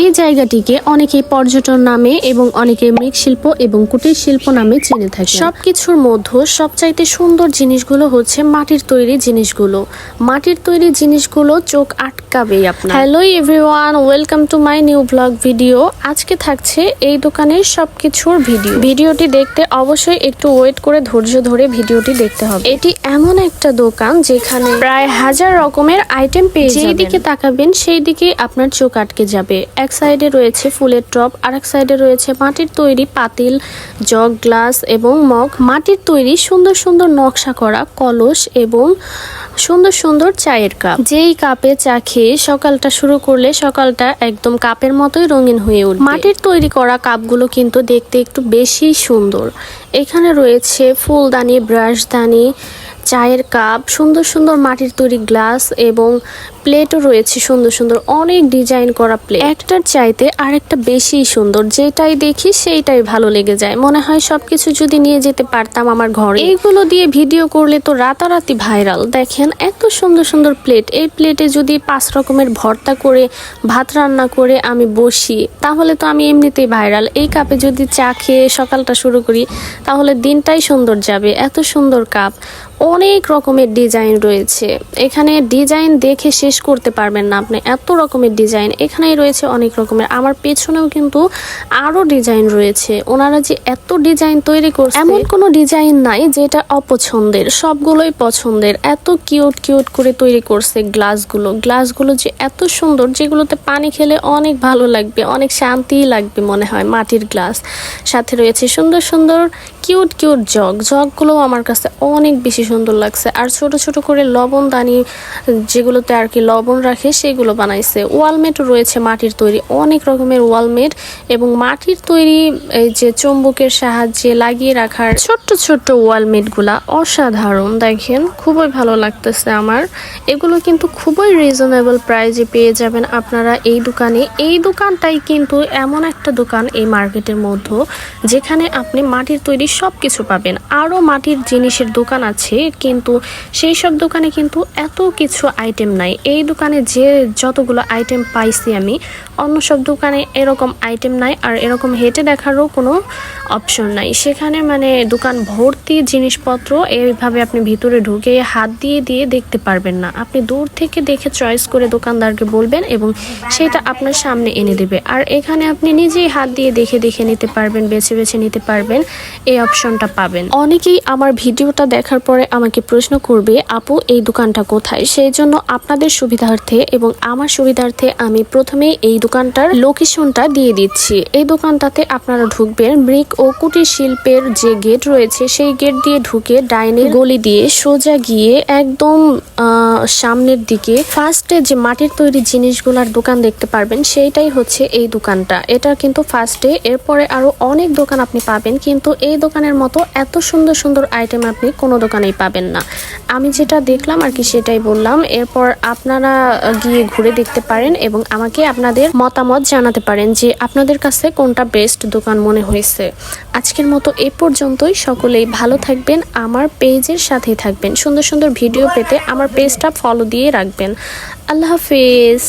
এই জায়গাটিকে অনেকে পর্যটন নামে এবং অনেকে মৃৎশিল্প এবং কুটির শিল্প নামে চিনে থাকে। সবকিছুর মধ্যে সবচাইতে সুন্দর জিনিসগুলো হচ্ছে মাটির তৈরি জিনিসগুলো। মাটির তৈরি জিনিসগুলো চোখ আটকাবেই আপনার। Hello everyone welcome to my new blog video. আজকে থাকছে এই দোকানের সবকিছুর ভিডিও। ভিডিওটি দেখতে অবশ্যই একটু ওয়েট করে ধৈর্য ধরে ভিডিওটি দেখতে হবে। এটি এমন একটা দোকান যেখানে প্রায় হাজার রকমের আইটেম পেয়ে যেই দিকে তাকাবেন সেই দিকে আপনার চোখ আটকে যাবে। এক সাইডে রয়েছে ফুলের টপ আর এক সাইডে রয়েছে মাটির তৈরি পাতিল জগ গ্লাস এবং মগ। মাটির তৈরি সুন্দর সুন্দর নকশা করা কলস এবং সুন্দর সুন্দর চায়ের কাপ। যেই কাপে চা খেয়ে সকালটা শুরু করলে সকালটা একদম কাপের মতোই রঙিন হয়ে উঠবে। মাটির তৈরি করা কাপগুলো কিন্তু দেখতে একটু বেশি সুন্দর। এখানে রয়েছে ফুলদানি, ব্রাশদানি চায়ের কাপ, সুন্দর সুন্দর মাটির তৈরি গ্লাস এবং প্লেটও রয়েছে সুন্দর সুন্দর, অনেক ডিজাইন করা প্লেট। একটার চাইতে আরেকটা বেশি সুন্দর, যেটাই দেখি সেইটাই ভালো লেগে যায়। মনে হয় সবকিছু যদি নিয়ে যেতে পারতাম আমার ঘরে। এইগুলো দিয়ে ভিডিও করলে তো রাতারাতি ভাইরাল। দেখেন, এত সুন্দর সুন্দর প্লেট। এই প্লেটে যদি পাঁচ রকমের ভর্তা করে, ভাত রান্না করে আমি বসি, তাহলে তো আমি এমনিতেই ভাইরাল। এই কাপে যদি চা খেয়ে সকালটা শুরু করি, তাহলে দিনটাই সুন্দর যাবে। এত সুন্দর কাপ। অনেক রকমের ডিজাইন রয়েছে। এখানে ডিজাইন দেখে শেষ করতে পারবেন না আপনি। এত রকমের ডিজাইন। এখানেই রয়েছে অনেক রকমের। আমার পেছনেও কিন্তু আরও ডিজাইন রয়েছে। ওনারা যে এত ডিজাইন তৈরি করছে, এমন কোনো ডিজাইন নাই যেটা অপছন্দের, সবগুলোই পছন্দের। এত কিউট কিউট করে তৈরি করছে গ্লাসগুলো। গ্লাসগুলো যে এত সুন্দর, যেগুলোতে পানি খেলে অনেক ভালো লাগবে, অনেক শান্তি লাগবে মনে হয় মাটির গ্লাস। সাথে রয়েছে সুন্দর সুন্দর কিউট কিউট জগ। জগগুলো আমার কাছে অনেক বেশি সুন্দর লাগছে। আর ছোট ছোট করে লবণ দানি যেগুলোতে আর কি লবণ রাখে, সেগুলো বানাইছে। ওয়ালমেটও রয়েছে মাটির তৈরি, অনেক রকমের ওয়ালমেট এবং মাটির তৈরি এই যে চুম্বকের সাহায্যে লাগিয়ে রাখার ছোট্ট ছোট্ট ওয়ালমেটগুলা অসাধারণ, দেখেন। খুবই ভালো লাগতেছে আমার। এগুলো কিন্তু খুবই রিজনেবল প্রাইজে পেয়ে যাবেন আপনারা এই দোকানে। এই দোকানটাই কিন্তু এমন একটা দোকান এই মার্কেটের মধ্যে, যেখানে আপনি মাটির তৈরি সব কিছু পাবেন। আরও মাটির জিনিসের দোকান আছে, কিন্তু সেই সব দোকানে কিন্তু এত কিছু আইটেম নাই। এই দোকানে যে যতগুলো আইটেম পাইছি আমি, অন্য সব দোকানে এরকম আইটেম নাই, আর এরকম হেঁটে দেখারও কোনো অপশন নাই। সেখানে মানে দোকান ভর্তি জিনিসপত্র এইভাবে আপনি ভিতরে ঢুকে হাত দিয়ে দিয়ে দেখতে পারবেন না। আপনি দূর থেকে দেখে চয়েস করে দোকানদারকে বলবেন এবং সেটা আপনার সামনে এনে দেবে। আর এখানে আপনি নিজেই হাত দিয়ে দেখে দেখে নিতে পারবেন, বেছে বেছে নিতে পারবেন, এই অপশনটা পাবেন। অনেকেই আমার ভিডিওটা দেখার পরে আমাকে প্রশ্ন করবে, আপু, এই দোকানটা কোথায়? সেই জন্য আপনাদের সুবিধার্থে এবং আমার সুবিধার্থে আমি প্রথমে এই দোকানটার লোকেশনটা দিয়ে দিচ্ছি। এই দোকানটাতে আপনারা ঢুকবেন, ব্রিক ও কুটির শিল্পের যে গেট রয়েছে, সেই গেট দিয়ে ঢুকে ডাইনের গলি দিয়ে সোজা গিয়ে একদম সামনের দিকে ফার্স্টে যে মাটির তৈরি জিনিসগুলার দোকান দেখতে পারবেন, সেইটাই হচ্ছে এই দোকানটা। এটা কিন্তু ফার্স্টে এরপরে আরও অনেক দোকান আপনি পাবেন, কিন্তু এই দোকানের মতো এত সুন্দর সুন্দর আইটেম আপনি কোনো দোকানেই পাবেন না। আমি যেটা দেখলাম আর কি সেটাই বললাম, এরপর আপনারা গিয়ে ঘুরে দেখতে পারেন এবং আমাকে আপনাদের মতামত জানাতে পারেন যে আপনাদের কাছে কোনটা বেস্ট দোকান মনে হয়েছে। আজকের মতো এ পর্যন্তই। সকলেই ভালো থাকবেন, আমার পেজের সাথেই থাকবেন। সুন্দর সুন্দর ভিডিও পেতে আমার পেজটা ফলো দিয়ে রাখবেন। আল্লাহ হাফেজ।